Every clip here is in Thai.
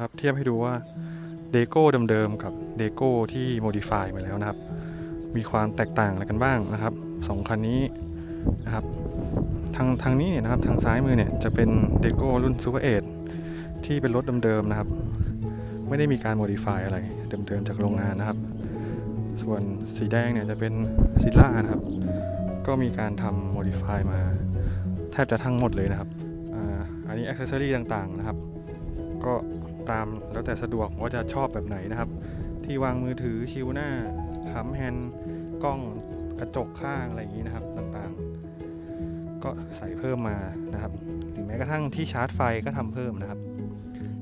ครับเทียบให้ดูว่าเดโก้เดิมๆกับเดโก้ที่โมดิฟายมาแล้วนะครับ มีความแตกต่างอะไรกันบ้างนะครับสองคันนี้นะครับทางทางนี้เนี่ยนะครับทางซ้ายมือเนี่ยจะเป็นเดโก้รุ่นซูเปอร์เอทที่เป็นรถเดิมๆนะครับ ไม่ได้มีการโมดิฟายอะไรเดิมๆจากโรงงานนะครับ ส่วนสีแดงเนี่ยจะเป็นซิล่านะครับ ก็มีการทำโมดิฟายมาแทบจะทั้งหมดเลยนะครับอ่าอันนี้อ c เซ s ซอรี่ต่างๆนะครับ ก็ ตามแล้วแต่สะดวกว่าจะชอบแบบไหนนะครับ ที่วางมือถือชิวหน้าค้ำแฮนกล้องกระจกข้างอะไรอย่างนี้นะครับต่างๆ ก็ใส่เพิ่มมานะครับหรือแม้กระทั่งที่ชาร์จไฟก็ทำเพิ่มนะครับ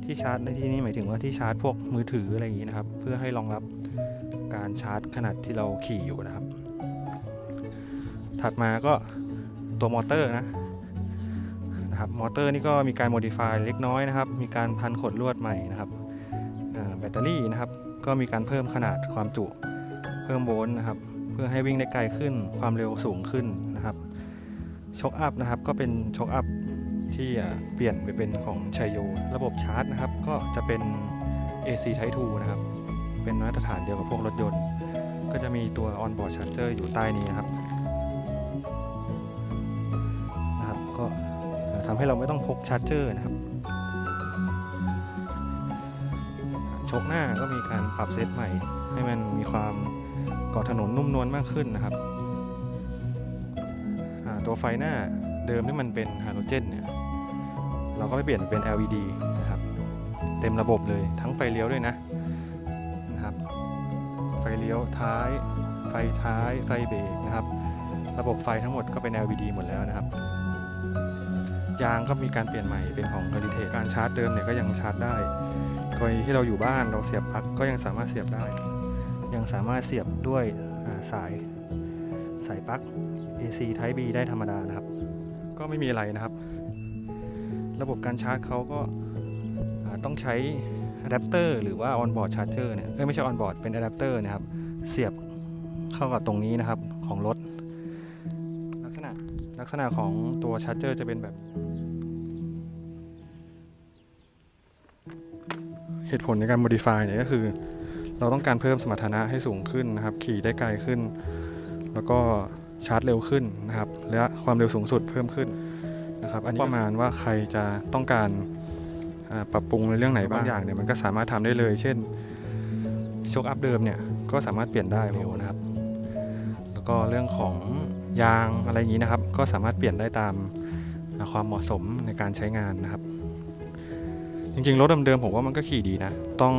ที่ชาร์จในที่นี้หมายถึงว่าที่ชาร์จพวกมือถืออะไรอย่างนี้นะครับ เพื่อให้รองรับการชาร์จขนาดที่เราขี่อยู่นะครับ ถัดมาก็ตัวมอเตอร์นะ นะครับมอเตอร์นี่ก็มีการโมดิฟายเล็กน้อยนะครับ มีการพันขดลวดใหม่นะครับแบตเตอรี่นะครับ ก็มีการเพิ่มขนาดความจุ เพิ่มโวลต์นะครับ เพื่อให้วิ่งได้ไกลขึ้นความเร็วสูงขึ้นนะครับช็อคอัพนะครับก็เป็นช็อคอัพที่เปลี่ยนไปเป็นของชัยโย ระบบชาร์จนะครับ ก็จะเป็น AC Type 2นะครับ เป็นมาตรฐานเดียวกับพวกรถยนต์ ก็จะมีตัว on-board charger อยู่ใต้นี้นะครับนะครับก็ ทำให้เราไม่ต้องพกชาร์จเจอร์นะครับชคหน้าก็มีการปรับเซตใหม่ ให้มันมีความเกาะถนนนุ่มนวลมากขึ้นนะครับตัวไฟหน้าเดิมที่มันเป็นฮาโลเจนเนี่ยเราก็ไปเปลี่ยนเป็น LED นะครับ เต็มระบบเลยทั้งไฟเลี้ยวด้วยนะนะครับ ไฟเลี้ยวท้าย ไฟท้ายไฟเบรกนะครับ ระบบไฟทั้งหมดก็เป็น LED หมดแล้วนะครับ ยางก็มีการเปลี่ยนใหม่เป็นของ Heritage การชาร์จเดิมเนี่ยก็ยังชาร์จได้กรณีที่เราอยู่บ้านเราเสียบปลั๊กก็ยังสามารถเสียบได้ ยังสามารถเสียบด้วยสายสายปลั๊ก AC Type B ได้ธรรมดานะครับ ก็ไม่มีอะไรนะครับ ระบบการชาร์จเขาก็ต้องใช้อะแดปเตอร์หรือว่า on-board charger เนี่ยเอ้ยไม่ใช่ on-board เป็นอะแดปเตอร์นะครับ เสียบเข้ากับตรงนี้นะครับของรถ ลักษณะของตัวชาร์จเจอร์จะเป็นแบบ เหตุผลในการ modify เนี่ยก็คือ เราต้องการเพิ่มสมรรถนะให้สูงขึ้นนะครับ ขี่ได้ไกลขึ้น แล้วก็ชาร์จเร็วขึ้นนะครับ และความเร็วสูงสุดเพิ่มขึ้นนะครับ อันนี้ประมาณว่าใครจะต้องการปรับปรุงในเรื่องไหนบางอย่างเนี่ยมันก็สามารถทำได้เลย เช่นโชคอัพเดิมเนี่ยก็สามารถเปลี่ยนได้เร็วนะครับ แล้วก็เรื่องของ ยางอะไรอย่างนี้นะครับ ก็สามารถเปลี่ยนได้ตามความเหมาะสมในการใช้งานนะครับ จริงๆ รถเดิมๆผมว่ามันก็ขี่ดีนะ ต้อง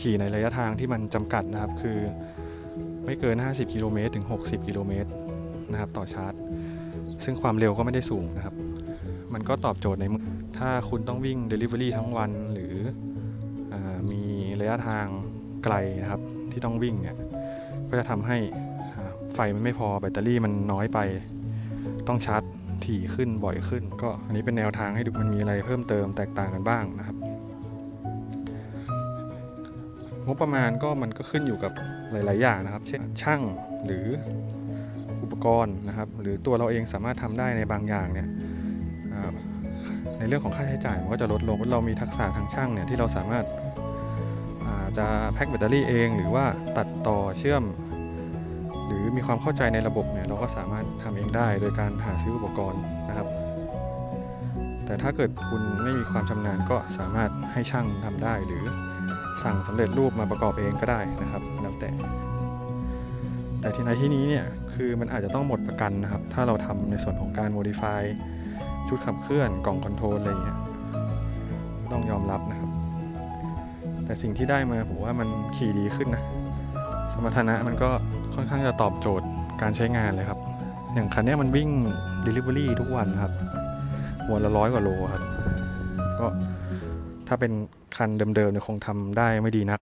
ขี่ในระยะทางที่มันจำกัดนะครับ คือไม่เกิน 50 กิโลเมตรถึง 60 กิโลเมตรนะครับ ต่อชาร์จ ซึ่งความเร็วก็ไม่ได้สูงนะครับ มันก็ตอบโจทย์ในเมื่อถ้าคุณต้องวิ่ง Delivery ทั้งวันหรืออมีระยะทางไกลนะครับ ที่ต้องวิ่งเนี่ยก็จะทำให้ ไฟมันไม่พอแบตเตอรี่มันน้อยไป ต้องชาร์จถี่ขึ้นบ่อยขึ้น ก็อันนี้เป็นแนวทางให้ดูมันมีอะไรเพิ่มเติมแตกต่างกันบ้างนะครับ งบประมาณก็มันก็ขึ้นอยู่กับหลาย ๆ อย่างนะครับ เช่นช่างหรืออุปกรณ์นะครับ หรือตัวเราเองสามารถทำได้ในบางอย่างเนี่ยในเรื่องของค่าใช้จ่ายมันก็จะลดลงเรามีทักษะทางช่างเนี่ยที่เราสามารถาจะแพ็คแบตเตอรี่เอง หรือว่าตัดต่อเชื่อม รือมีความเข้าใจในระบบเนี่ยเราก็สามารถทำเองได้โดยการหาซื้ออุปกรณ์นะครับ แต่ถ้าเกิดคุณไม่มีความชำนาญก็สามารถให้ช่างทำได้ หรือสั่งสำเร็จรูปมาประกอบเองก็ได้นะครับแล้วแต่ แต่ที่ในที่นี้เนี่ยคือมันอาจจะต้องหมดประกันนะครับ ถ้าเราทำในส่วนของการ modify ชุดขับเคลื่อนกล่องคอนโทรลอะไรอย่างเงี้ยต้องยอมรับนะครับ แต่สิ่งที่ได้มาผมว่ามันขี่ดีขึ้นนะ สมรรถนะมันก็ ค่อนข้างจะตอบโจทย์การใช้งานเลยครับ อย่างคันนี้มันวิ่ง Delivery ทุกวันครับวันละร้อยกว่าโลครับ ก็ถ้าเป็นคันเดิมๆเนี่ยคงทำได้ไม่ดีนัก